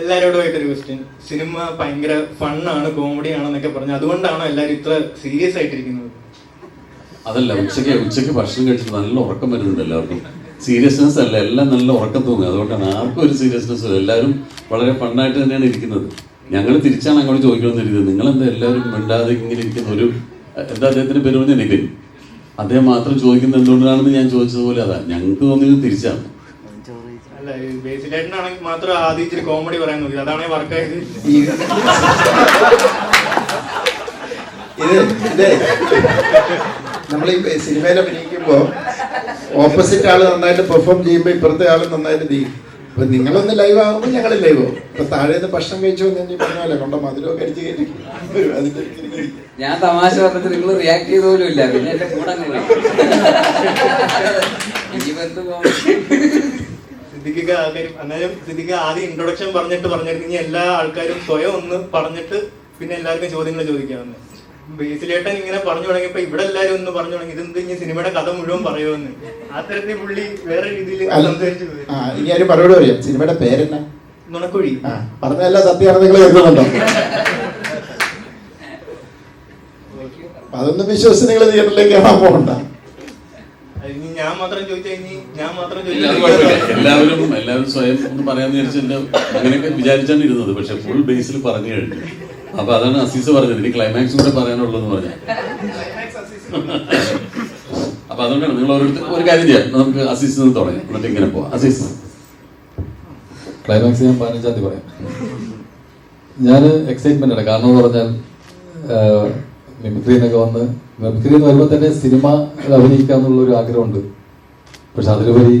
എല്ലാവരോടുമായിട്ടൊരു question cinema ഭയങ്കര ഫണ്ണാണ് comedy ആണെന്നൊക്കെ പറഞ്ഞു അതുകൊണ്ടാണോ എല്ലാരും ഇത്ര സീരിയസ് ആയിട്ടിരിക്കുന്നത്? അതല്ല ഉച്ചയ്ക്ക് ഉച്ചയ്ക്ക് ഭക്ഷണം കഴിച്ചിട്ട് നല്ല ഉറക്കം വരുന്നുണ്ട് എല്ലാവർക്കും. സീരിയസ്നെസ് അല്ല എല്ലാം നല്ല ഉറക്കം തോന്നി. അതുകൊണ്ടാണ് ആർക്കും ഒരു സീരിയസ്നെസ് എല്ലാവരും വളരെ ഫണ്ണായിട്ട് തന്നെയാണ് ഇരിക്കുന്നത്. ഞങ്ങൾ തിരിച്ചാണ് അങ്ങോട്ട് നിങ്ങൾ എന്താ എല്ലാവരും മിണ്ടാതെ ഇങ്ങനെ ഇരിക്കുന്ന ഒരു എന്താ അദ്ദേഹത്തിന്റെ പേര് പറഞ്ഞ നിതിൻ അദ്ദേഹം മാത്രം ചോദിക്കുന്നത് എന്തുകൊണ്ടാണെന്ന് ഞാൻ ചോദിച്ചതുപോലെ അതാ. ഞങ്ങൾക്ക് തോന്നിയത് തിരിച്ചാണ്. അല്ല ബേസിലായിട്ടാണെങ്കിൽ മാത്രം ആദ്യം ഇച്ചിരി കോമഡി പറയാൻ നോക്കി അതാണ് വർക്കായത് ഇത് നമ്മൾ ഈ സിനിമയിൽ അഭിനയിക്കുമ്പോ ഓപ്പോസിറ്റ് ആൾ നന്നായിട്ട് പെർഫോം ചെയ്യുമ്പോൾ ഇപ്പുറത്തെ ആൾ നന്നായിട്ട് ചെയ്യും. അപ്പൊ നിങ്ങളൊന്ന് ലൈവ് ആകുമ്പോൾ ഞങ്ങൾ ലൈവ് ആവും. ഇപ്പൊ താഴെ നിന്ന് ഭക്ഷണം കഴിച്ചു ഞാൻ പറഞ്ഞ കൊണ്ട കയറ്റി. അതിന്റെ ഇടയ്ക്ക് ഞാൻ തമാശ പറഞ്ഞിട്ട് നിങ്ങൾ റിയാക്ട് ചെയ്ത പോലും ഇല്ല. പിന്നെ എന്റെ കൂടെ അങ്ങ് പോയി. ഇനിയിപ്പോ എന്ത് പോകും സിദ്ദിഖിക്ക് ആൾക്കാരും അന്നേരം സിദ്ദിഖ് ആദ്യം ഇൻട്രൊഡക്ഷൻ പറഞ്ഞിട്ട് പറഞ്ഞിരുന്നെങ്കിൽ എല്ലാ ആൾക്കാരും സ്വയം ഒന്ന് പറഞ്ഞിട്ട് പിന്നെ എല്ലാവർക്കും ചോദ്യങ്ങൾ ചോദിക്കാമെന്ന്. ബേസിലേട്ടൻ ഇങ്ങനെ പറഞ്ഞു തുടങ്ങിയപ്പോ ഇവിടെ എല്ലാവരും ഒന്ന് പറഞ്ഞു തുടങ്ങി ഇതെന്ത് ഇനി സിനിമയുടെ കഥ മുഴുവൻ പറയുമെന്ന്? ആ തരത്തിൽ പുള്ളി വേറെ രീതിയിൽ സംസാരിച്ചു ഇനി മറുപടി പറയാം. സിനിമയുടെ പേരെന്നാ? നുണക്കുഴി. പറഞ്ഞ എല്ലാ സത്യമാണ് നിങ്ങൾ കേൾക്കുന്നുണ്ടോ? അതൊന്നും വിശ്വസിച്ച് നിങ്ങൾ തിയേറ്ററിലേക്ക് കാണാൻ പോകണ്ട. ഞാൻ മാത്രം ചോദിച്ചാൽ ഇനി ഞാൻ മാത്രം ചോദിച്ചാൽ എല്ലാവരും എല്ലാവരും സ്വയം ഒന്ന് പറയാന്ന് വിചാരിച്ചിട്ട് അങ്ങനെയൊക്കെ വിചാരിച്ചാണ് ഇരുന്നത് പക്ഷെ ഫുൾ ബേസിൽ പറഞ്ഞു കഴിഞ്ഞു. അപ്പൊ അതാണ് അസീസ് പറഞ്ഞത് ഇനി ക്ലൈമാക്സ് കൂടെ പറയാനുള്ളതെന്ന് പറഞ്ഞു. അപ്പൊ അതുകൊണ്ടാണ് നിങ്ങൾ ഓരോരുത്തർ ഒരു കാര്യം ചെയ്യാം. നമുക്ക് അസീസ് നിന്ന് തുടങ്ങാം. എന്നിട്ട് ഇങ്ങനെ പോവാം. അസീസ്. ക്ലൈമാക്സ് ഞാൻ പതിനഞ്ചാം തീയതി പറയാം. ഞാൻ എക്സൈറ്റ്മെന്റ് ആണ്. കാരണം എന്ന് പറഞ്ഞാൽ മിമിക്രിന്നൊക്കെ വന്ന് മിമിക്രി എന്ന് വരുമ്പോൾ തന്നെ സിനിമ അഭിനയിക്കുക എന്നുള്ള ഒരു ആഗ്രഹമുണ്ട്. പക്ഷെ അതിലുപരി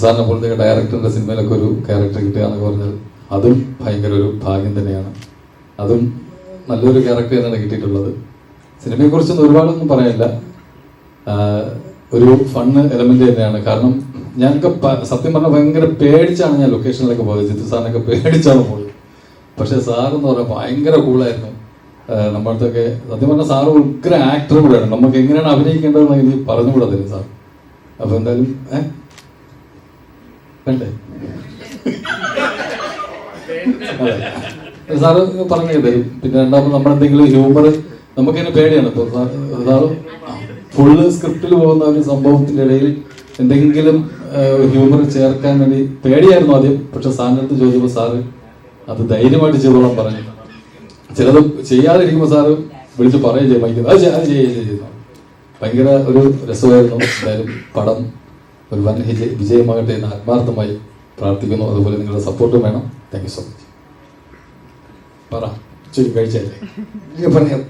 സാറിനെ പോലത്തെ ഡയറക്ടറിന്റെ സിനിമയിലൊക്കെ ഒരു ക്യാരക്ടർ കിട്ടുക എന്നൊക്കെ പറഞ്ഞാൽ അതും ഭയങ്കര ഒരു ഭാഗ്യം തന്നെയാണ്. അതും നല്ലൊരു ക്യാരക്ടർ തന്നെയാണ് കിട്ടിയിട്ടുള്ളത്. സിനിമയെക്കുറിച്ചൊന്നും ഒരുപാടൊന്നും പറയാനില്ല. ഒരു ഫണ്ണ് എലമെന്റ് തന്നെയാണ്. കാരണം ഞങ്ങൾക്ക് സത്യം പറഞ്ഞാൽ ഭയങ്കര പേടിച്ചാണ് ഞാൻ ലൊക്കേഷനിലൊക്കെ പോയത്. ജിത്തു സാറിനൊക്കെ പേടിച്ചാണ് പോയത്. പക്ഷെ സാറെന്ന് പറഞ്ഞാൽ ഭയങ്കര കൂളായിരുന്നു നമ്മളടുത്തൊക്കെ സത്യം പറഞ്ഞാൽ സാറ് ഉഗ്ര ആക്ടർ കൂടെയാണ് നമുക്ക് എങ്ങനെയാണ് അഭിനയിക്കേണ്ടതെന്ന് ഇനി പറഞ്ഞുകൂടാ തരും സാർ. അപ്പൊ എന്തായാലും ഏഹ് വേണ്ടേ. സാറ് പറഞ്ഞു തരും പിന്നെ രണ്ടാമത് നമ്മളെന്തെങ്കിലും ഹ്യൂമർ നമുക്കിങ്ങനെ പേടിയാണ്. ഇപ്പൊ സാറ് ഫുള്ള് സ്ക്രിപ്റ്റിൽ പോകുന്ന ഒരു സംഭവത്തിന്റെ ഇടയിൽ എന്തെങ്കിലും ഹ്യൂമർ ചേർക്കാൻ വേണ്ടി പേടിയായിരുന്നു ആദ്യം. പക്ഷെ സാറിനടുത്ത് ചോദിച്ചപ്പോ ചോദിച്ചപ്പോൾ സാറ് അത് ധൈര്യമായിട്ട് ചെയ്തോളാം പറഞ്ഞു. ചിലത് ചെയ്യാതിരിക്കുമ്പോൾ സാറ് വിളിച്ച് പറയുകയും ചെയ്യും ഭയങ്കര അത് അത് ചെയ്യുക ചെയ്യുന്നു ഭയങ്കര ഒരു രസമായിരുന്നു. എന്തായാലും പടം ഒരു വൻ വിജയ വിജയമാകട്ടെ എന്ന് ആത്മാർത്ഥമായി പ്രാർത്ഥിക്കുന്നു. അതുപോലെ നിങ്ങളുടെ സപ്പോർട്ടും വേണം. താങ്ക് യു സോ മച്ച് പറ ചുരു കഴിച്ചല്ലേ? പറയാം.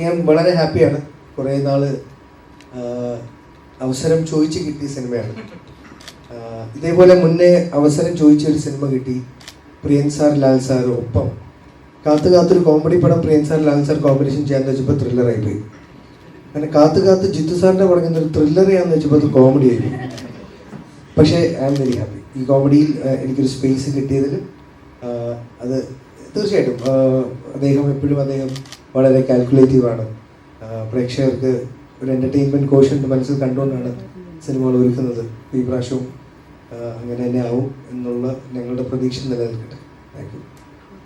ഞാൻ വളരെ ഹാപ്പിയാണ്. കുറേ ആ, അവസരം ചോദിച്ച് കിട്ടിയ സിനിമയാണ്. ഇതേപോലെ മുന്നേ അവസരം ചോദിച്ച ഒരു സിനിമ കിട്ടി. പ്രിയൻ സാർ ലാൽ സാർ ഒപ്പം. കാത്തു കാത്തൊരു കോമഡി പടം Priyan sir Lal sir combination ചെയ്യാന്ന് വെച്ചപ്പോൾ ത്രില്ലറായി പോയി. അങ്ങനെ കാത്തു കാത്ത് ജിത്തു സാറിന്റെ പടം ഒരു ത്രില്ലർ ചെയ്യാന്ന് വെച്ചപ്പോൾ അത് കോമഡി ആയി. പക്ഷേ ഐ ആം വെരി ഹാപ്പി ഈ കോമഡിയിൽ എനിക്കൊരു സ്പേസ് കിട്ടിയതിൽ അത് തീർച്ചയായിട്ടും അദ്ദേഹം എപ്പോഴും അദ്ദേഹം വളരെ കാൽക്കുലേറ്റീവ് ആണ്. പ്രേക്ഷകർക്ക് ഒരു എന്റർടൈൻമെന്റ് കോഷൻ മനസ്സിൽ കണ്ടുകൊണ്ടാണ് സിനിമകൾ ഒരുക്കുന്നത്. ഈ പ്രാവശ്യവും അങ്ങനെ തന്നെ ആവും എന്നുള്ള ഞങ്ങളുടെ പ്രതീക്ഷ നിലനിൽക്കട്ടെ. Thank you